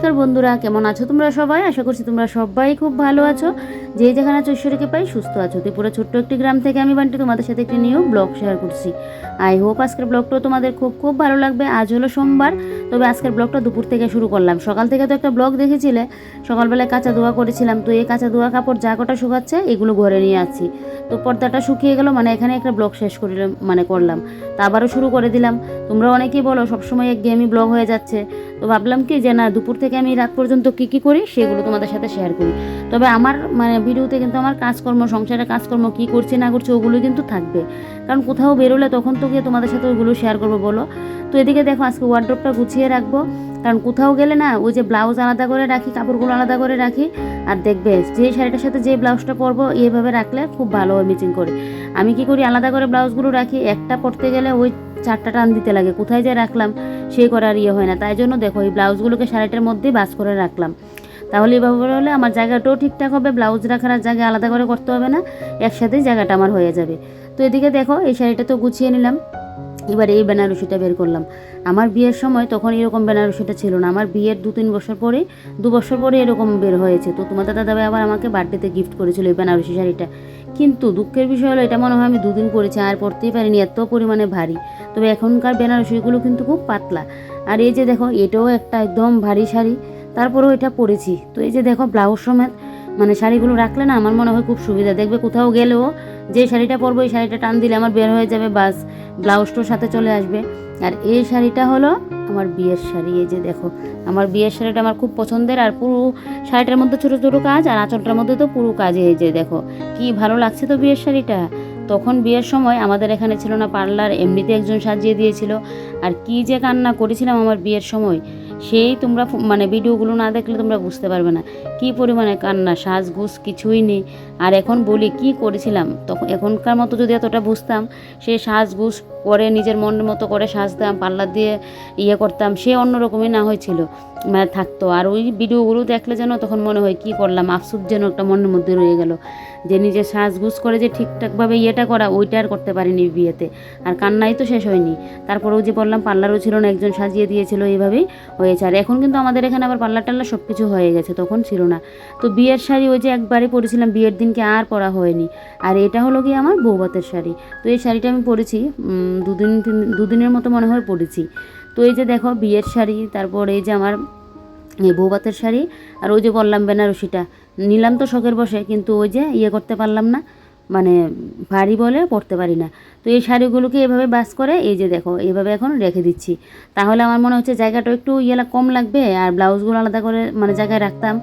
নমস্কার বন্ধুরা কেমন আছো তোমরা সবাই? আশা করছি তোমরা সবাই খুব ভালো আছো। যে যেখানে আছো ঈশ্বরকে পাই, সুস্থ আছো। ত্রিপুরা ছোট্ট একটি গ্রাম থেকে আমি বান্টি তোমাদের সাথে একটি নিউ ব্লগ শেয়ার করছি। আই হোপ আজকের ব্লগটাও তোমাদের খুব খুব ভালো লাগবে। আজ হলো সোমবার, তবে আজকের ব্লগটা দুপুর থেকে শুরু করলাম। সকাল থেকে তো একটা ব্লগ দেখেছিলে, সকালবেলায় কাঁচা ধোয়া করেছিলাম। তো এই কাঁচা ধোয়া কাপড় যা কটা শুকাচ্ছে, এগুলো ঘরে নিয়ে আসছি। তো পর্দাটা শুকিয়ে গেল মানে এখানে একটা ব্লগ শেষ করিলাম মানে করলাম। তা আবারও শুরু করে দিলাম। তোমরা অনেকেই বলো, সবসময় এক গেমই ব্লগ হয়ে যাচ্ছে। তো ভাবলাম কি যে না, দুপুর থেকে আমি রাত পর্যন্ত কী কী করি, সেগুলো তোমাদের সাথে শেয়ার করি। তবে আমার মানে ভিডিওতে কিন্তু আমার কাজকর্ম সংসারের কাজকর্ম, কী করছি, না করছি, ওগুলো কিন্তু থাকবে। কারণ কোথাও বেরোলে তখন তো গিয়ে তোমাদের সাথে ওগুলো শেয়ার করব, বলো। তো এদিকে দেখো, আজকে ওয়ার্ড্রপটা গুছিয়ে রাখব। কারণ কোথাও গেলে না, ওই যে ব্লাউজ আলাদা করে রাখি, কাপড়গুলো আলাদা করে রাখি। আর দেখবে, যে শাড়িটার সাথে যে ব্লাউজটা পরবো এইভাবে রাখলে খুব ভালো হয় মিচিং করে। আমি কি করি, আলাদা করে ব্লাউজগুলো রাখি, একটা পরতে গেলে ওই চারটা টান দিতে লাগে। কোথায় যে রাখলাম সেই করার ইয়ে হয় না। তাই জন্য দেখো, এই ব্লাউজগুলোকে শাড়িটার মধ্যেই বাস করে রাখলাম। তাহলে এভাবে হলে আমার জায়গাটাও ঠিকঠাক হবে ব্লাউজ রাখার জায়গা আলাদা করে করতে হবে না, একসাথেই জায়গাটা আমার হয়ে যাবে। তো এদিকে দেখো, এই শাড়িটা তো গুছিয়ে নিলাম, এবার এই বেনারসিটা বের করলাম। আমার বিয়ের সময় তখন এরকম বেনারসিটা ছিল না, আমার বিয়ের দু তিন বছর পরে, দু বছর পরে এরকম বের হয়েছে। তো তোমাদের দাদাভাই আবার আমাকে বার্থডেতে গিফট করেছিল এই বেনারসি শাড়িটা। কিন্তু দুঃখের বিষয় হলো, এটা মনে হয় আমি দুদিন পরেছি, আর পরতেই পারিনি, এত পরিমাণে ভারী। তবে এখনকার বেনারসিগুলো কিন্তু খুব পাতলা। আর এই যে দেখো, এটাও একটা একদম ভারী শাড়ি। তারপরেও এটা পরেছি। তো এই যে দেখো ব্লাউজ সমেত মানে শাড়িগুলো রাখলে না আমার মনে হয় খুব সুবিধা। দেখবে কোথাও গেলেও যে শাড়িটা পরবো এই শাড়িটা টান দিলে আমার বের হয়ে যাবে, বাস ব্লাউজটাও সাথে চলে আসবে। আর এই শাড়িটা হলো আমার বিয়ের শাড়ি। এই যে দেখো, আমার বিয়ের শাড়িটা আমার খুব পছন্দের আর পুরো শাড়িটার মধ্যে ছোটো ছোটো কাজ আর আঁচলটার মধ্যে তো পুরো কাজ। এই যে দেখো, কি ভালো লাগছে তো বিয়ের শাড়িটা। তখন বিয়ের সময় আমাদের এখানে ছিল না পার্লার, এমনিতে একজন সাজিয়ে দিয়েছিল। আর কি যে কান্না করেছিলাম আমার বিয়ের সময়। সেই তোমরা মানে ভিডিওগুলো না দেখলে তোমরা বুঝতে পারবে না। কি পরিমাণে কান্না, সাজগুজ কিছুই নেই। আর এখন বলি, কি করেছিলাম? তখন এখনকার মতো যদি এতটা বুঝতাম সে সাজগুজ করে নিজের মনের মতো করে সাজতাম পার্লার দিয়ে ইয়ে করতাম, সে অন্যরকমই না হয়েছিল। মানে থাকতো। আর ওই ভিডিওগুলো দেখলে যেন তখন মনে হয়, কি করলাম? আফসুস যেন একটা মনের মধ্যে রয়ে গেল। যে নিজের সাজগুজ করে যে ঠিকঠাকভাবে ইয়েটা করা, ওইটা আর করতে পারিনি বিয়েতে। আর কান্নাই তো শেষ হয়নি। তারপরেও যে বললাম পার্লারও ছিল না, একজন সাজিয়ে দিয়েছিল, এইভাবেই হয়েছে। আর এখন কিন্তু আমাদের এখানে আবার পার্লার টাল্লার সব কিছু হয়ে গেছে, তখন ছিল না। তো বিয়ের শাড়ি ওই যে একবারে পরেছিলাম, বিয়ের দিনকে আর পরা হয়নি। আর এটা হলো কি আমার বৌবাতের শাড়ি। তো এই শাড়িটা আমি পরেছি দুদিন দুদিনের মতো মনে হয় পরেছি। তো এই যে দেখো বিয়ের শাড়ি, তারপর এই যে আমার বৌবাতের শাড়ি, আর ওই যে বললাম বেনারসিটা। নিলাম তো শখের বসে, কিন্তু ওই যে ইয়ে করতে পারলাম না মানে ভারী বলে পরতে পারি না। তো এই শাড়িগুলোকে এভাবে বাস করে, এই যে দেখো এইভাবে এখন রেখে দিচ্ছি। তাহলে আমার মনে হচ্ছে জায়গাটা একটু ইয়ে কম লাগবে, আর ব্লাউজগুলো আলাদা করে মানে জায়গায় রাখতাম।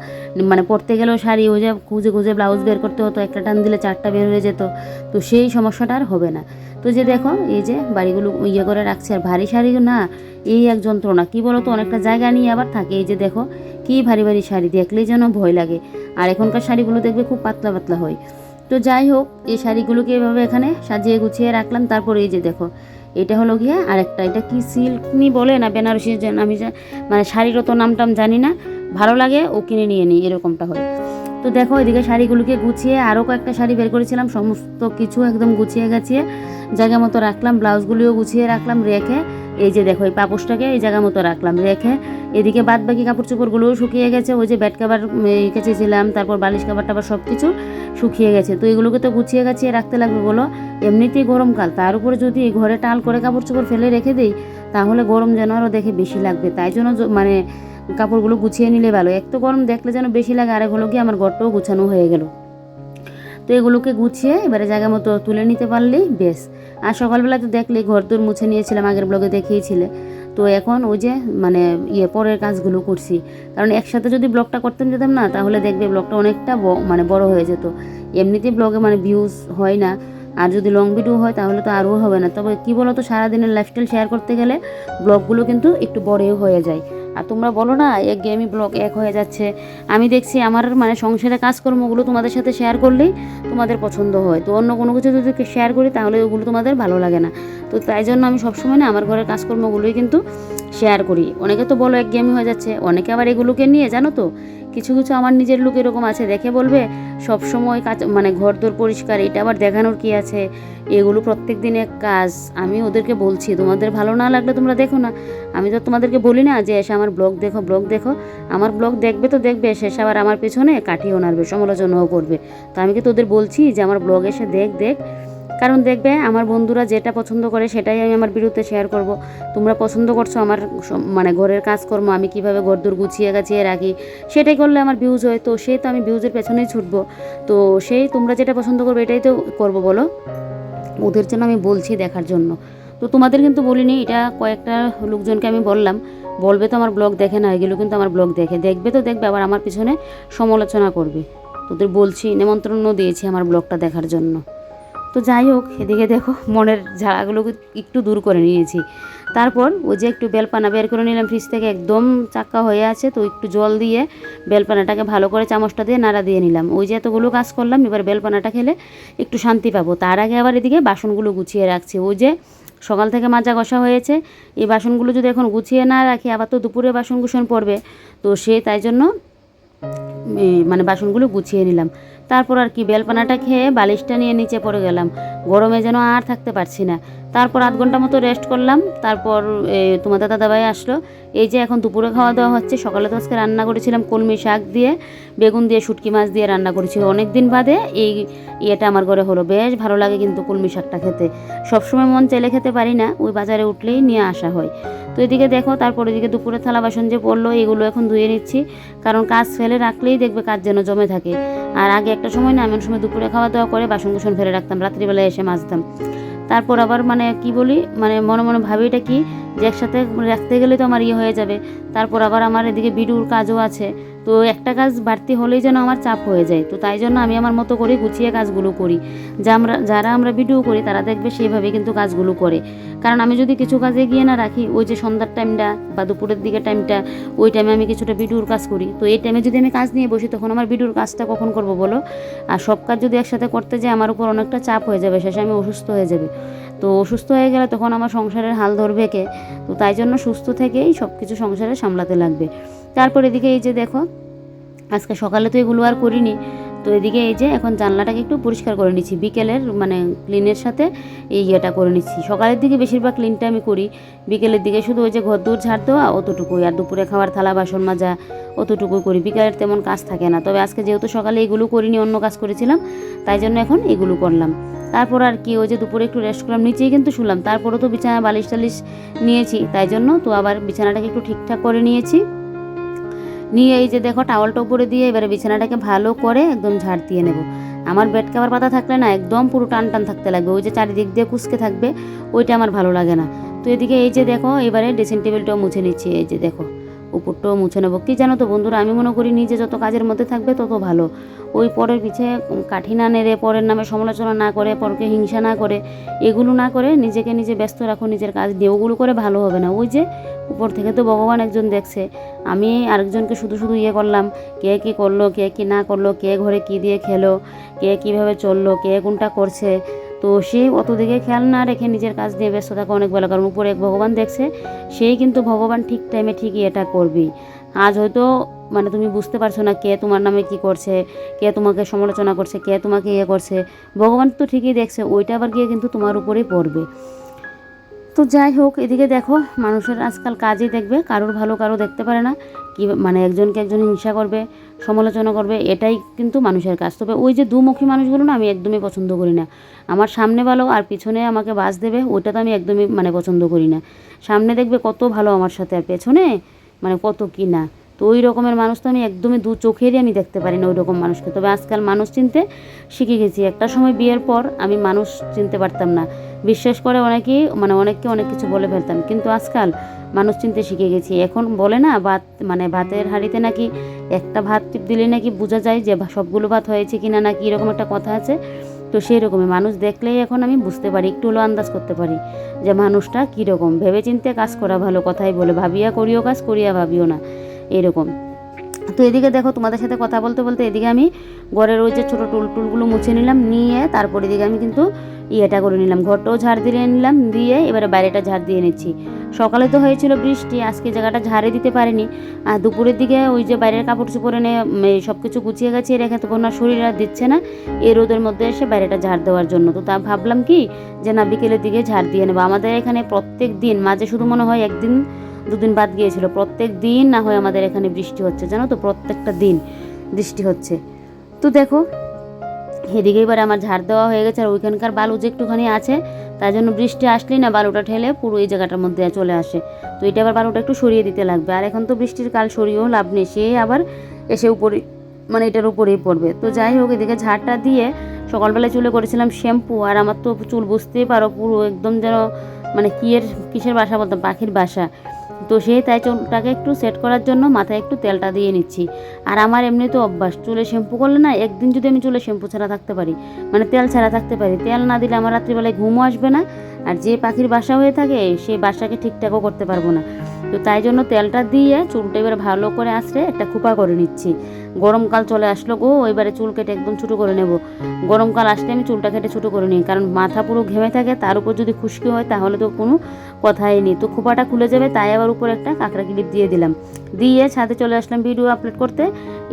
মানে পরতে গেলেও শাড়ি, ওই যে খুঁজে খুঁজে ব্লাউজ বের করতে হতো, একটা টান দিলে চারটা বের হয়ে যেত। তো সেই সমস্যাটা আর হবে না। তো যে দেখো, এই যে বাড়িগুলো ইয়ে করে রাখছে, আর ভারী শাড়ি না, এই এক যন্ত্রণা। কী বলো তো অনেকটা জায়গা নিয়ে আবার থাকে। এই যে দেখো, কি ভারী ভারী শাড়ি, দেখলেই যেন ভয় লাগে। আর এখনকার শাড়িগুলো দেখবে খুব পাতলা পাতলা হয়। তো যাই হোক, এই শাড়িগুলোকে এভাবে এখানে সাজিয়ে গুছিয়ে রাখলাম। তারপরে এই যে দেখো, এটা হলো গিয়ে আরেকটা। এটা কি সিল্কনি বলে না বেনারসি আমি মানে শাড়িরও তো নাম টাম জানি না। ভালো লাগে, ও কিনে নিয়ে নিই, এরকমটা হয়। তো দেখো, এদিকে শাড়িগুলোকে গুছিয়ে আরও কয়েকটা শাড়ি বের করেছিলাম। সমস্ত কিছু একদম গুছিয়ে গাছিয়ে জায়গা মতো রাখলাম, ব্লাউজগুলিও গুছিয়ে রাখলাম রেখে। এই যে দেখো, এই পাপোশটাকে এই জায়গা মতো রাখলাম রেখে। এদিকে বাদ বাকি কাপড় চোপড়গুলোও শুকিয়ে গেছে, ওই যে ব্যাট কাভার কেচেছিলাম, তারপর বালিশ কাভার টাবার সব কিছু শুকিয়ে গেছে। তো এগুলোকে তো গুছিয়ে গাছিয়ে রাখতে লাগবে বলো? এমনিতেই গরমকাল, তার উপরে যদি ঘরে টাল করে কাপড় চোপড় ফেলে রেখে দিই, তাহলে গরম যেন আরও দেখে বেশি লাগবে। তাই জন্য মানে কাপড়গুলো গুছিয়ে নিলে ভালো। এক তো গরম দেখলে যেন বেশি লাগে আর এগুলো কি আমার ঘরটাও গুছানো হয়ে গেল। তো এগুলোকে গুছিয়ে এবারে জায়গা মতো তুলে নিতে পারলেই বেশ। আর সকালবেলা তো দেখলেই ঘর দোর মুছে নিয়েছিলাম, আগের ব্লগে দেখিয়েছিলে। তো এখন ওই যে মানে ইয়ে পরের কাজগুলো করছি। কারণ একসাথে যদি ব্লগটা করতে যেতাম না, তাহলে দেখবে ব্লগটা অনেকটা মানে বড় হয়ে যেত। এমনিতেই ব্লগে মানে ভিউজ হয় না। আর যদি লং ভিডিও হয়, তাহলে তো আরও হবে না। তবে কী বলো তো সারাদিনের লাইফস্টাইল শেয়ার করতে গেলে ব্লগগুলো কিন্তু একটু বড়ও হয়ে যায়। আর তোমরা বলো না এক গেমি ব্লগ এক হয়ে যাচ্ছে। আমি দেখছি আমার মানে সংসারের কাজকর্মগুলো তোমাদের সাথে শেয়ার করলেই তোমাদের পছন্দ হয়। তো অন্য কোনো কিছু যদি শেয়ার করি, তাহলে ওগুলো তোমাদের ভালো লাগে না। তো তাই জন্য আমি সবসময় না আমার ঘরের কাজকর্মগুলোই কিন্তু শেয়ার করি। অনেকে তো বলো এক গেমি হয়ে যাচ্ছে, অনেকে আবার এগুলোকে নিয়ে, জানো তো? কিছু কিছু আমার নিজের লোক এরকম আছে, দেখে বলবে, সব সময় কাজ মানে ঘর দোর পরিষ্কার, এটা আবার দেখানোর কি আছে? এগুলো প্রত্যেক দিনের কাজ, আমি ওদেরকে বলছি, তোমাদের ভালো না লাগলে তোমরা দেখো না। আমি তো তোমাদেরকে বলি না যে এসে আমার ব্লগ দেখো ব্লগ দেখো। আমার ব্লগ দেখবে তো দেখবে শেষ আবার আমার পেছনে কাঠিও নাড়বে সমালোচনাও করবে। তো আমি কি তোদের বলছি যে আমার ব্লগ এসে দেখ দেখ। কারণ দেখবে আমার বন্ধুরা যেটা পছন্দ করে সেটাই আমি আমার বিরুদ্ধে শেয়ার করব। তোমরা পছন্দ করছ আমার মানে ঘরের কাজকর্ম, আমি কীভাবে ঘরদোর গুছিয়ে গাছিয়ে রাখি, সেটাই করলে আমার ভিউজ হয়। তো সেই তো আমি ভিউজের পেছনেই ছুটবো। তো সেই তোমরা যেটা পছন্দ করবে এটাই তো করব বলো? ওদের জন্য আমি বলছি দেখার জন্য। তো তোমাদের কিন্তু বলিনি, এটা কয়েকটা লোকজনকে আমি বললাম। বলবে তো আমার ব্লগ দেখে না, এগুলো কিন্তু আমার ব্লগ দেখে। দেখবে তো দেখবে, আবার আমার পিছনে সমালোচনা করবে। তোদের বলছি, নেমন্ত্রণও দিয়েছি আমার ব্লগটা দেখার জন্য। তো যাই হোক, এদিকে দেখো, মনের ঝাড়াগুলো একটু দূর করে নিয়েছি। তারপর ওই যে একটু বেলপানা বের করে নিলাম ফ্রিজ থেকে একদম চাক্কা হয়ে আছে, তো একটু জল দিয়ে বেলপানাটাকে ভালো করে চামচটা দিয়ে নাড়া দিয়ে নিলাম। ওই যে এতগুলো কাজ করলাম, এবার বেলপানাটা খেলে একটু শান্তি পাবো। তার আগে আবার এদিকে বাসনগুলো গুছিয়ে রাখছি। ওই যে সকাল থেকে মাজা কষা হয়েছে, এই বাসনগুলো যদি এখন গুছিয়ে না রাখি, আবার তো দুপুরে বাসন কুসন পড়বে, তো সে তাই জন্য মানে বাসনগুলো গুছিয়ে নিলাম। তারপর আর কি বেলপানাটা খেয়ে বালিশটা নিয়ে নিচে পড়ে গেলাম। গরমে যেন আর থাকতে পারছি না। তারপর আধ ঘণ্টা মতো রেস্ট করলাম। তারপর তোমাদের দাদাভাই আসলো। এই যে এখন দুপুরে খাওয়া দাওয়া হচ্ছে, সকালে তো আজকে রান্না করেছিলাম কলমি শাক দিয়ে, বেগুন দিয়ে, শুটকি মাছ দিয়ে রান্না করেছি। অনেক দিন বাদে এই ইয়েটা আমার ঘরে হলো। বেশ ভালো লাগে কিন্তু কলমি শাকটা খেতে। সবসময় মন চাইলে খেতে পারি না, ওই বাজারে উঠলেই নিয়ে আসা হয়। তো এদিকে দেখো, তারপর এদিকে দুপুরে থালা বাসন যে পড়ল, এগুলো এখন ধুয়ে নিচ্ছি। কারণ কাজ ফেলে রাখলেই দেখবে কাজ যেন জমে থাকে। আর আগে একটা সময় না, এমন সময় দুপুরে খাওয়া দাওয়া করে বাসন কুসন ফেলে রাখতাম, রাত্রিবেলায় এসে মাজতাম। তারপর আবার মানে কি বলি মানে মনে মনে ভাবি এটা কি, যে একসাথে রাখতে গেলে তো আমার ইয়ে হয়ে যাবে। তারপর আবার আমার এদিকে বিডুর কাজও আছে। তো একটা কাজ বাড়তি হলেই যেন আমার চাপ হয়ে যায়। তো তাই জন্য আমি আমার মতো করে গুছিয়ে কাজগুলো করি। যা আমরা, যারা আমরা ভিডিও করি, তারা দেখবে সেইভাবে কিন্তু কাজগুলো করে। কারণ আমি যদি কিছু কাজে গিয়ে না রাখি, ওই যে সন্ধ্যার টাইমটা বা দুপুরের দিকে টাইমটা ওই টাইমে আমি কিছুটা ভিডিওর কাজ করি। তো এই টাইমে যদি আমি কাজ নিয়ে বসি, তখন আমার ভিডিওর কাজটা কখন করব বলো? আর সব কাজ যদি একসাথে করতে যাই, আমার উপর অনেকটা চাপ হয়ে যাবে, শেষে আমি অসুস্থ হয়ে যাবে। তো অসুস্থ হয়ে গেলে তখন আমার সংসারের হাল ধরবে কে? তো তাই জন্য সুস্থ থেকেই সব কিছু সংসারে সামলাতে লাগবে। তারপর এদিকে এই যে দেখো, আজকে সকালে তো এগুলো আর করিনি। তো এদিকে এই যে এখন জানলাটাকে একটু পরিষ্কার করে নিচ্ছি। বিকেলের মানে ক্লিনের সাথে এই ইয়েটা করে নিচ্ছি। সকালের দিকে বেশিরভাগ ক্লিনটা আমি করি। বিকেলের দিকে শুধু ওই যে ঘর দূর ঝাড় দেওয়া, অতটুকুই। আর দুপুরে খাওয়ার থালা, বাসন মাজা অতটুকুই করি। বিকেলের তেমন কাজ থাকে না। তবে আজকে যেহেতু সকালে এগুলো করিনি, অন্য কাজ করেছিলাম, তাই জন্য এখন এগুলো করলাম। তারপর আর কি, ওই যে দুপুরে একটু রেস্ট করলাম, নিচেই কিন্তু শুলাম। তারপরেও তো বিছানা বালিশ টালিশ নিয়েছি, তাই জন্য তো আবার বিছানাটাকে একটু ঠিকঠাক করে নিয়েছি। নিয়ে এই যে দেখো টাওয়ালটা উপরে দিয়ে এবারে বিছানাটাকে ভালো করে একদম ঝাড় দিয়ে নেব। আমার বেড কাভার পাতা থাকলে না, একদম পুরো টান টান থাকতে লাগবে। ওই যে চারিদিক দিয়ে কুচকে থাকবে, ওইটা আমার ভালো লাগে না। তো এদিকে এই যে দেখো, এবারে ড্রেসিং টেবিলটাও মুছে নিচ্ছি। এই যে দেখো উপরটাও মুছে নেব। কী জানো তো বন্ধুরা, আমি মনে করি নিজে যত কাজের মধ্যে থাকবে তত ভালো। ওই পরের পিছে কাঠি না নেড়ে, পরের নামে সমালোচনা না করে, পরকে হিংসা না করে, এগুলো না করে নিজেকে নিজে ব্যস্ত রাখো, নিজের কাজ দিয়ে। ওগুলো করে ভালো হবে না। ওই যে উপর থেকে তো ভগবান একজন দেখছে। আমি আরেকজনকে শুধু শুধু ইয়ে করলাম, কে কী করল, কে কী না করল, কে ঘরে কী দিয়ে খেলো, কে কীভাবে চলল, কে কোনটা করছে তো সে অত দিকে খেয়াল না রেখে নিজের কাজ নিয়ে ব্যস্ত থাকে অনেক বেলা কারণ উপরে এক ভগবান দেখছে। সেই কিন্তু ভগবান ঠিক টাইমে ঠিকই এটা করবেই আজ হয়তো মানে তুমি বুঝতে পারছ না কে তোমার নামে কি করছে, কে তোমাকে সমালোচনা করছে, কে তোমাকে ইয়ে করছে। ভগবান তো ঠিকই দেখছে, ওইটা আবার গিয়ে কিন্তু তোমার উপরেই পড়বে। তো যাই হোক, এদিকে দেখো, মানুষের আজকাল কাজই দেখবে, কারোর ভালো কারও দেখতে পারে না। কি মানে একজনকে একজন হিংসা করবে সমালোচনা করবে, এটাই কিন্তু মানুষের কাজ। তবে ওই যে দুমুখী মানুষগুলো না, আমি একদমই পছন্দ করি না। আমার সামনে ভালো আর পিছনে আমাকে বাস দেবে, ওটা তো আমি একদমই মানে পছন্দ করি না। সামনে দেখবে কত ভালো আমার সাথে, আর পেছনে মানে কত কি না। তো ওই রকমের মানুষ তো আমি একদমই দু চোখেরই আমি দেখতে পারি না ওই রকম মানুষকে। তবে আজকাল মানুষ চিনতে শিখে গেছি। একটা সময় বিয়ের পর আমি মানুষ চিনতে পারতাম না। বিশ্বাস করে অনেকেই মানে অনেককে অনেক কিছু বলে ফেলতাম। কিন্তু আজকাল মানুষ চিনতে শিখে গেছি। এখন বলে না, ভাত মানে ভাতের হাঁড়িতে নাকি একটা ভাত টিপ দিলে নাকি বোঝা যায় যে সবগুলো ভাত হয়েছে কিনা, নাকি এরকম একটা কথা আছে। তো সেই রকমই মানুষ দেখলেই এখন আমি বুঝতে পারি, একটু হলেও আন্দাজ করতে পারি যে মানুষটা কীরকম। ভেবে চিনতে কাজ করা ভালো কথাই বলে, ভাবিয়া করিও কাজ, করিয়া ভাবিও না। এরকম। তো এদিকে দেখো তোমাদের সাথে কথা বলতে বলতে এদিকে আমি ঘরের ওই যে ছোটো টুল টুলগুলো মুছে নিলাম, নিয়ে তারপর এদিকে আমি কিন্তু ইয়েটা করে নিলাম, ঘরটাও ঝাড় দিয়ে নিলাম, দিয়ে এবারে বাইরেটা ঝাড় দিয়ে নিচ্ছি। সকালে তো হয়েছিল বৃষ্টি, আজকে জায়গাটা ঝাড়ে দিতে পারিনি। আর দুপুরের দিকে ওই যে বাইরের কাপড় চোপড় এনে সব কিছু গুছিয়ে গেছিয়ে রেখে তখন আর শরীর আর দিচ্ছে না, এই রোদের মধ্যে এসে বাইরেটা ঝাড় দেওয়ার জন্য। তো তা ভাবলাম কি যে না বিকেলের দিকে ঝাড় দিয়ে নেব। আমাদের এখানে প্রত্যেক দিন, মাঝে শুধু মনে হয় একদিন দুদিন বাদ গিয়েছিল। প্রত্যেক দিন না হয় আমাদের এখানে বৃষ্টি হচ্ছে, জানো তো? প্রত্যেকটা দিন বৃষ্টি হচ্ছে। তো দেখো, এদিকে এবার আমার ঝাড় দেওয়া হয়ে গেছে আর ওইখানকার বালু যে একটুখানি আছে তাই জন্য বৃষ্টি আসলেই না বালুটা ঠেলে পুরো এই জায়গাটার মধ্যে চলে আসে। তো এটা আবার বালুটা একটু সরিয়ে দিতে লাগবে। আর এখন তো বৃষ্টির কাল, সরিয়েও লাভ নেই। সে আবার এসে উপরে মানে এটার উপরেই পড়বে। তো যাই হোক, এদিকে ঝাড়টা দিয়ে সকালবেলায় চুলে করেছিলাম শ্যাম্পু, আর আমার তো চুল বুঝতেই পারো, পুরো একদম যেন মানে কিয়ের কিসের বাসা বলতাম? পাখির বাসা। তো সেই তাই চুলটাকে একটু সেট করার জন্য মাথায় একটু তেলটা দিয়ে নিচ্ছি। আর আমার এমনি তো অভ্যাস, চুলে শ্যাম্পু করলে না একদিন যদি আমি চুলে শ্যাম্পু ছাড়া থাকতে পারি মানে তেল ছাড়া থাকতে পারি, তেল না দিলে আমার রাত্রিবেলায় ঘুমও আসবে না। আর যে পাখির বাসা হয়ে থাকে, সেই বাসাকে ঠিকঠাকও করতে পারব না। তো তাই জন্য তেলটা দিয়ে চুলটা এবার ভালো করে আসলে একটা খোপা করে নিচ্ছি। গরমকাল চলে আসলো গো, এবারে চুল কেটে একদম ছোটো করে নেব। গরমকাল আসলে আমি চুলটা কেটে ছোটো করে নিই, কারণ মাথা পুরো ঘেমে থাকে, তার উপর যদি খুশকি হয় তাহলে তো কোনো কথাই নেই। তো খোপাটা খুলে যাবে, তাই আবার উপরে একটা কাঁকড়া ক্লিপ দিয়ে দিলাম। দিয়ে ছাদে চলে আসলাম ভিডিও আপলোড করতে।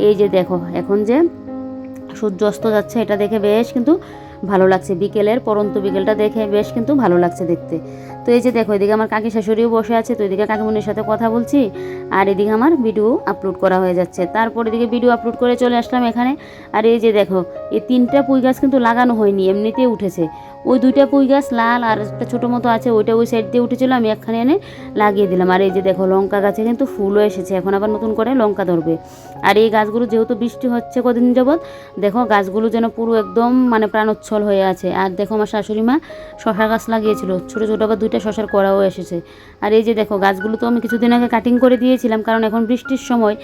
এই যে দেখো, এখন যে সূর্য অস্ত যাচ্ছে, এটা দেখে বেশ কিন্তু ভালো লাগছে। বিকেলের পরন্ত বিকেলটা দেখে বেশ কিন্তু ভালো লাগছে দেখতে। তো এই যে দেখো, এদিকে আমার কাকি শাশুড়িও বসে আছে, তো এদিকে কাকিমনির সাথে কথা বলছি, আর এদিকে আমার ভিডিও আপলোড করা হয়ে যাচ্ছে। তারপর এদিকে ভিডিও আপলোড করে চলে আসলাম এখানে। আর এই যে দেখো, এই তিনটা পুঁই গাছ কিন্তু লাগানো হয়নি, এমনিতেই উঠেছে। ওই দুইটা পুঁই গাছ লাল আর একটা ছোটো মতো আছে, ওইটা ওই সাইড দিয়ে উঠেছিল, আমি একখানে এনে লাগিয়ে দিলাম। আর এই যে দেখো, লঙ্কা গাছে কিন্তু ফুলও এসেছে, এখন আবার নতুন করে লঙ্কা ধরবে। আর এই গাছগুলো যেহেতু বৃষ্টি হচ্ছে কদিন যাবৎ, দেখো গাছগুলো যেন পুরো একদম মানে প্রাণোচ্ছল হয়ে আছে। আর দেখো আমার শাশুড়ি মা শশা গাছ লাগিয়েছিল, ছোটো ছোটো আবার দুইটা শশার কড়াও এসেছে। আর এই যে দেখো, গাছগুলো তো আমি কিছুদিন আগে কাটিং করে দিয়েছিলাম, কারণ এখন বৃষ্টির সময়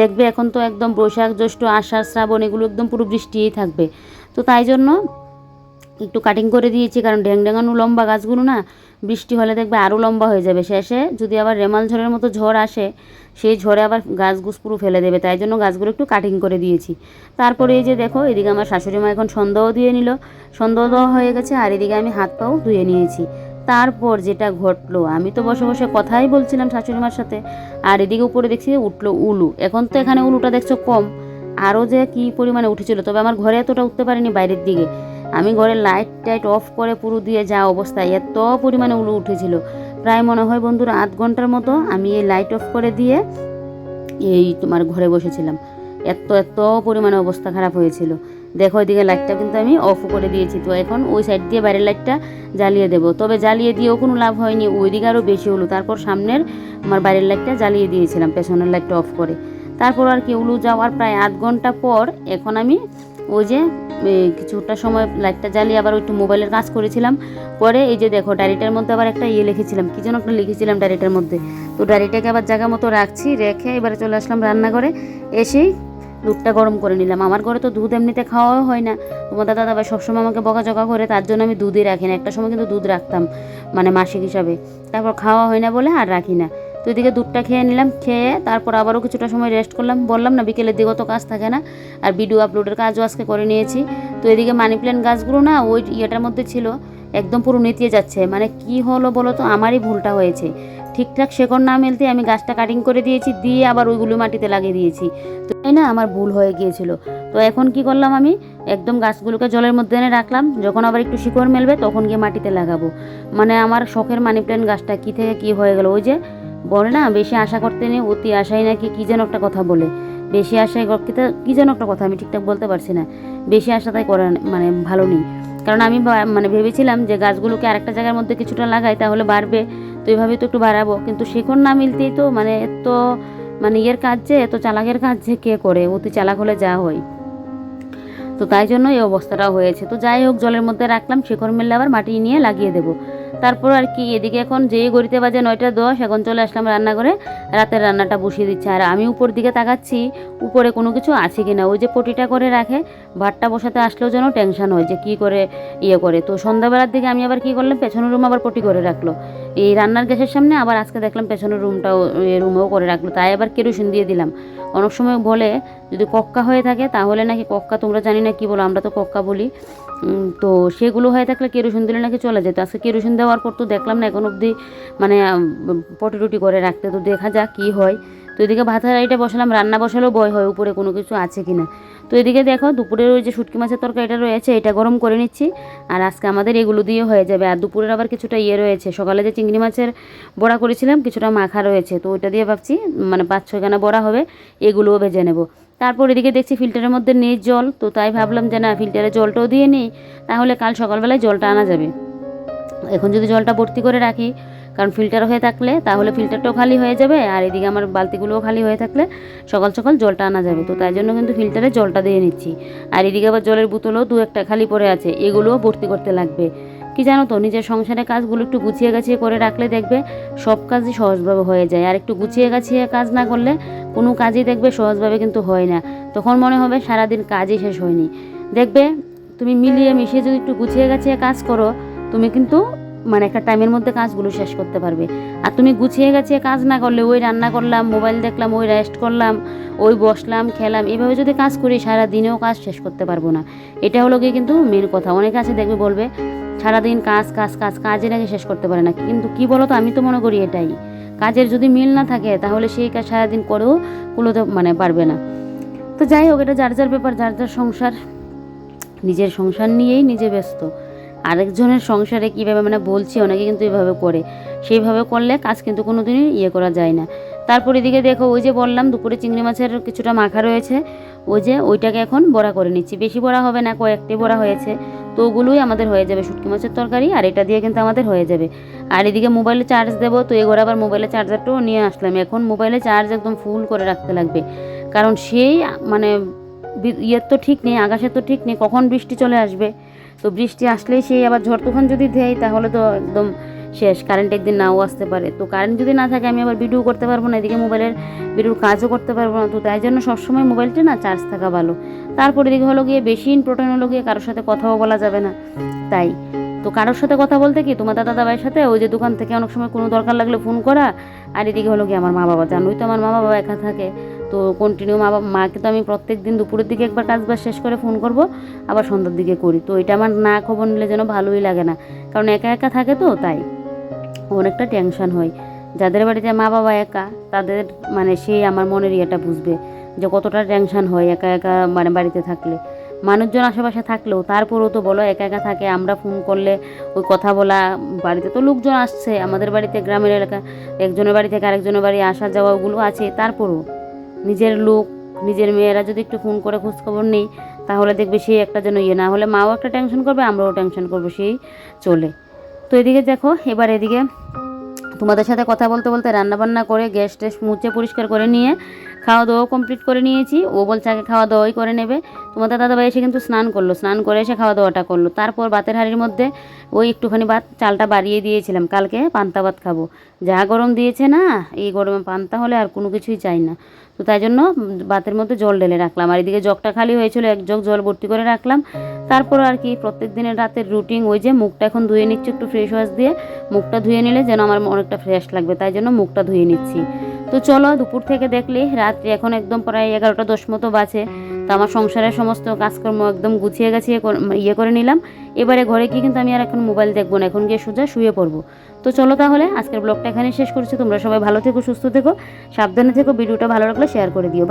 দেখবে এখন তো একদম বৈশাখ, জ্যৈষ্ঠ, আষাঢ়, শ্রাবণ এগুলো একদম পুরো বৃষ্টিই থাকবে। তো তাই জন্য একটু কাটিং করে দিয়েছি, কারণ ড্যাং ড্যাঙানো লম্বা গাছগুলো না, বৃষ্টি হলে দেখবে আরও লম্বা হয়ে যাবে। শেষে যদি আবার রেমাল ঝড়ের মতো ঝড় আসে, সেই ঝড়ে আবার গাছ গুছ পুরো ফেলে দেবে। তাই জন্য গাছগুলো একটু কাটিং করে দিয়েছি। তারপরে এই যে দেখো, এদিকে আমার শাশুড়ি মা এখন সন্ধ্যাও দিয়ে নিল। সন্ধ্যাও দেওয়া হয়ে গেছে, আর এদিকে আমি হাত পাও ধুয়ে নিয়েছি। তারপর যেটা ঘটলো, আমি তো বসে বসে কথাই বলছিলাম শাশুড়ি মার সাথে। আর এদিকে উপরে দেখছি উঠল উলু। এখন তো এখানে উলুটা দেখছ কম। আরও যে কি পরিমাণে উঠেছিল, তবে আমার ঘরে এতটা উঠতে পারিনি বাইরের দিকে। আমি ঘরে লাইট টাইট অফ করে পুরো দিয়ে যা অবস্থায় এত পরিমাণে উলু উঠেছিল। প্রায় মনে হয় বন্ধুরা আধ ঘণ্টার মতো আমি এই লাইট অফ করে দিয়ে এই তোমার ঘরে বসেছিলাম। এত এত পরিমাণে অবস্থা খারাপ হয়েছিল। দেখো, ওইদিকে লাইটটা কিন্তু আমি অফ করে দিয়েছি। তো এখন ওই সাইড দিয়ে বাইরের লাইটটা জ্বালিয়ে দেবো। তবে জ্বালিয়ে দিয়েও কোনো লাভ হয়নি। ওইদিকে আরও বেশি হলো। তারপর সামনের আমার বাইরের লাইটটা জ্বালিয়ে দিয়েছিলাম, পেছনের লাইটটা অফ করে। তারপর আর কি, উলু যাওয়ার প্রায় আধ ঘণ্টা পর এখন আমি ওই যে কিছুটা সময় লাইটটা জ্বালিয়ে আবার একটু মোবাইলের কাজ করেছিলাম। পরে এই যে দেখো, ডায়েরিটার মধ্যে আবার একটা ইয়ে লিখেছিলাম। কি যেন একটা লিখেছিলাম ডায়েরিটার মধ্যে। তো ডায়েরিটাকে আবার জায়গা মতো রাখছি, রেখে এবারে চলে আসলাম রান্নাঘরে। এসেই দুধটা গরম করে নিলাম। আমার ঘরে তো দুধ এমনিতে খাওয়াও হয় না। তোমাদের দাদা ভাই সবসময় আমাকে বকাঝকা করে, তার জন্য আমি দুধই রাখি না। একটা সময় কিন্তু দুধ রাখতাম মানে মাসিক হিসাবে। তারপর খাওয়া হয় না বলে আর রাখি না। তো এদিকে দুধটা খেয়ে নিলাম, খেয়ে তারপর আবারও কিছুটা সময় রেস্ট করলাম। বললাম না, বিকেলের দিকেও তো কাজ থাকে না। আর ভিডিও আপলোডের কাজও আজকে করে নিয়েছি। তো এদিকে মানি প্ল্যান্ট গাছগুলো না ওই ইয়েটার মধ্যে ছিল, একদম পুরো নেতিয়ে যাচ্ছে। মানে কি হলো বলো তো, আমারই ভুলটা হয়েছে। ঠিকঠাক শেকড় না মেলতে আমি গাছটা কাটিং করে দিয়েছি, দিয়ে আবার ওইগুলো মাটিতে লাগিয়ে দিয়েছি। তো তাই না? আমার ভুল হয়ে গিয়েছিল। তো এখন কি করলাম আমি? একদম গাছগুলোকে জলের মধ্যে এনে রাখলাম। যখন আবার একটু শিকড় মেলবে, তখন গিয়ে মাটিতে লাগাবো। মানে আমার শখের মানি প্ল্যান্ট গাছটা কী থেকে কী হয়ে গেল? ওই যে বলে না, বেশি আশা করতে নেই, অতি আশাই নাকি কী যেন একটা কথা বলে। বেশি আশায় কী যেন একটা কথা, আমি ঠিকঠাক বলতে পারছি না। বেশি আশা তাই করা মানে ভালো নেই। কারণ আমি মানে ভেবেছিলাম যে গাছগুলোকে আরেকটা জায়গার মধ্যে কিছুটা লাগাই, তাহলে বাড়বে। তো এভাবে তো একটু বাড়াবো। কিন্তু শিকড় না মিলতেই তো মানে এত মানে ইয়ের কাজ যে, এত চালাকের কাজ যে কে করে? অতি চালাক হলে যা হয়। তো তাই জন্য এই অবস্থাটা হয়েছে। তো যাই হোক, জলের মধ্যে রাখলাম শিকড় মিললে আবার মাটি নিয়ে লাগিয়ে দেবো। তারপর আর কি, এদিকে এখন যেই গড়িতে বাজে নয়টা দশ, এখন চলে আসলাম রান্নাঘরে। রাতের রান্নাটা বসিয়ে দিচ্ছে। আর আমি উপর দিকে তাকাচ্ছি, উপরে কোনো কিছু আছে কি না ওই যে পটিটা করে রাখে, ভাতটা বসাতে আসলেও যেন টেনশন হয় যে কী করে ইয়ে করে। তো সন্ধ্যাবেলার দিকে আমি আবার কী করলাম, পেছনের রুম আবার পটি করে রাখল। এই রান্নার গ্যাসের সামনে আবার আজকে দেখলাম পেছনের রুমটাও রুমেও করে রাখল। তাই আবার কেরোসিন দিয়ে দিলাম। অনেক সময় বলে, যদি কক্কা হয়ে থাকে, তাহলে নাকি কক্কা, তোমরা জানি না কি বলো, আমরা তো কক্কা বলি। তো সেগুলো হয়ে থাকলে কেরোসিন দিলে নাকি চলে যেত। আজকে কেরোসিন দেওয়ার পর তো দেখলাম না, এখন অবধি মানে পটি টুটি করে রাখতে। তো দেখা যাক কী হয়। তো এদিকে ভাতের হাঁড়িটা বসালাম, রান্না বসালেও ভয় হয়, উপরে কোনো কিছু আছে কি না তো এদিকে দেখো দুপুরের ওই যে শুটকি মাছের তরকারিটা রয়েছে, এটা গরম করে নিচ্ছি। আর আজকে আমাদের এগুলো দিয়ে হয়ে যাবে। আর দুপুরের আবার কিছুটা ইয়ে রয়েছে। সকালে যে চিংড়ি মাছের বড়া করেছিলাম, কিছুটা মাখা রয়েছে। তো ওইটা দিয়ে ভাবছি মানে পাঁচ ছয়খানা বড়া হবে, এগুলোও ভেজে নেব। তারপর এদিকে দেখছি ফিল্টারের মধ্যে নেই জল, তো তাই ভাবলাম যে না ফিল্টারে জলটাও দিয়ে নিই, তাহলে কাল সকালবেলায় জলটা আনা যাবে। এখন যদি জলটা ভর্তি করে রাখি, কারণ ফিল্টার হয়ে থাকলে, তাহলে ফিল্টারটাও খালি হয়ে যাবে, আর এদিকে আমার বালতিগুলোও খালি হয়ে থাকলে সকাল সকাল জলটা আনা যাবে। তো তাই জন্য কিন্তু ফিল্টারে জলটা দিয়ে নিচ্ছি। আর এদিকে আবার জলের বোতলও দু একটা খালি পড়ে আছে, এগুলোও ভর্তি করতে লাগবে। কি জানো তো, নিজের সংসারের কাজগুলো একটু গুছিয়ে গাছিয়ে করে রাখলে দেখবে সব কাজই সহজভাবে হয়ে যায়। আর একটু গুছিয়ে গাছিয়ে কাজ না করলে কোনো কাজই দেখবে সহজভাবে কিন্তু হয় না। তখন মনে হবে সারাদিন কাজই শেষ হয়নি। দেখবে তুমি মিলিয়ে মিশিয়ে যদি একটু গুছিয়ে গাছিয়ে কাজ করো, তুমি কিন্তু মানে একটা টাইমের মধ্যে কাজগুলো শেষ করতে পারবে। আর তুমি গুছিয়ে গাছিয়ে কাজ না করলে, ওই রান্না করলাম, মোবাইল দেখলাম, ওই রেস্ট করলাম, ওই বসলাম, খেলাম, এভাবে যদি কাজ করি সারা দিনেও কাজ শেষ করতে পারব না। এটা হলো গিয়ে কিন্তু মেন কথা। অনেকে আছে দেখবে বলবে, সারাদিন কাজ কাজ কাজ, কাজের আগে শেষ করতে পারে না। কিন্তু কি বলো তো আমি তো মনে করি এটাই। কাজের যদি মিল না থাকে, তাহলে সেই কাজ সারাদিন করেও কুলোতে মানে পারবে না। তো যাই হোক, এটা যার যার ব্যাপার, যার যার সংসার, নিজের সংসার নিয়েই নিজে ব্যস্ত। আরেকজনের সংসারে কীভাবে মানে বলছি অনেকে কিন্তু এভাবে করে। সেইভাবে করলে কাজ কিন্তু কোনো দিনই ইয়ে করা যায় না। তারপর এদিকে দেখো, ওই যে বললাম, দুপুরে চিংড়ি মাছের কিছুটা মাখা রয়েছে। ওই যে ওইটাকে এখন বড়া করে নিচ্ছি। বেশি বড়া হবে না, কয়েকটি বড়া হয়েছে। তো ওগুলোই আমাদের হয়ে যাবে, শুটকি মাছের তরকারি, আর এটা দিয়ে কিন্তু আমাদের হয়ে যাবে। আর এদিকে মোবাইলে চার্জ দেবো, তো এগোর আবার মোবাইলে চার্জারটাও নিয়ে আসলাম। এখন মোবাইলে চার্জ একদম ফুল করে রাখতে লাগবে। কারণ সেই মানে ইয়ের তো ঠিক নেই, আকাশের তো ঠিক নেই, কখন বৃষ্টি চলে আসবে? তো বৃষ্টি আসলেই সেই আবার ঝড় তুফান যদি দেয়, তাহলে তো একদম শেষ। কারেন্ট একদিন নাও আসতে পারে। তো কারেন্ট যদি না থাকে, আমি আবার ভিডিও করতে পারব না, এদিকে মোবাইলের ভিডিওর কাজও করতে পারব না। তো তাই জন্য সবসময় মোবাইলটা না চার্জ থাকা ভালো। তারপর এদিকে হলো গিয়ে বেশি ইম্পর্টেন্ট হলো গিয়ে কারোর সাথে কথাও বলা যাবে না। তাই। তো কারোর সাথে কথা বলতে কি, তোমার দাদা দাদাভাইয়ের সাথে ওই যে দোকান থেকে অনেক সময় কোনো দরকার লাগলে ফোন করা, আর এদিকে হলো কি আমার মা বাবা জানোই তো আমার মা বাবা একা থাকে। তো কন্টিনিউ মা মাকে তো আমি প্রত্যেক দিন দুপুরের দিকে একবার কাজ বাজ শেষ করে ফোন করব, আবার সন্ধ্যার দিকে করি। তো এটা আমার না খবর নিলে যেন ভালোই লাগে না। কারণ একা একা থাকে তো, তাই অনেকটা টেনশন হয়। যাদের বাড়িতে মা বাবা একা, তাদের মানে সেই আমার মনের ইয়েটা বুঝবে, যে কতটা টেনশন হয় একা একা মানে বাড়িতে থাকলে। মানুষজন আশেপাশে থাকলেও, তারপরেও তো বলো একা একা থাকে, আমরা ফোন করলে ওই কথা বলা, বাড়িতে তো লোকজন আসছে, আমাদের বাড়িতে গ্রামের এলাকা, একজনের বাড়ি থেকে আরেকজনের বাড়ি আসা যাওয়া ওগুলো আছে, তারপরেও নিজের লোক, নিজের মেয়েরা যদি একটু ফোন করে খোঁজখবর নেই, তাহলে দেখবে সেই একটা যেন ইয়ে না, হলে মাও একটা টেনশন করবে, আমরাও টেনশন করব, সেই চলে। তো এদিকে দেখো, এবার এদিকে তোমাদের সাথে কথা বলতে বলতে রান্নাবান্না করে গ্যাস টেস্ট মুছে পরিষ্কার করে নিয়ে খাওয়া দাওয়াও কমপ্লিট করে নিয়েছি। ও বলছে আগে খাওয়া দাওয়াই করে নেবে। তোমাদের দাদাভাই এসে কিন্তু স্নান করল। স্নান করে এসে খাওয়া দাওয়াটা করল। তারপর ভাতের হাঁড়ির মধ্যে ওই একটুখানি ভাত, চালটা বাড়িয়ে দিয়েছিলাম। কালকে পান্তা ভাত খাব। যা গরম দিয়েছে না, এই গরমে পান্তা হলে আর কোনো কিছুই চাই না। তো তাই জন্য ভাতের মধ্যে জল ঢেলে রাখলাম। আর এদিকে জগটা খালি হয়েছিল, এক জগ জল ভর্তি করে রাখলাম। তারপর আর কি প্রত্যেক দিনের রাতের রুটিন ওই যে মুখটা এখন ধুয়ে নিচ্ছি একটু ফ্রেশ ওয়াশ দিয়ে। মুখটা ধুয়ে নিলে যেন আমার অনেকটা ফ্রেশ লাগবে। তাই জন্য মুখটা ধুয়ে নিচ্ছি। তো চলো দুপুর থেকে দেখলি, রাত্রি এখন একদম প্রায় এগারোটা দশ মতো বাজে। তো আমার সংসারের সমস্ত কাজকর্ম একদম গুছিয়ে গাছিয়ে ইয়ে করে নিলাম। এবারে ঘরে গিয়ে কিন্তু আমি আর এখন মোবাইল দেখব না, এখন গিয়ে সোজা শুয়ে পড়ব। তো চলো তাহলে, আজকের ব্লগটা এখানে শেষ করছি। তোমরা সবাই ভালো থেকো, সুস্থ থেকো, সাবধানে থেকো, ভিডিওটা ভালো লাগলে শেয়ার করে দিও.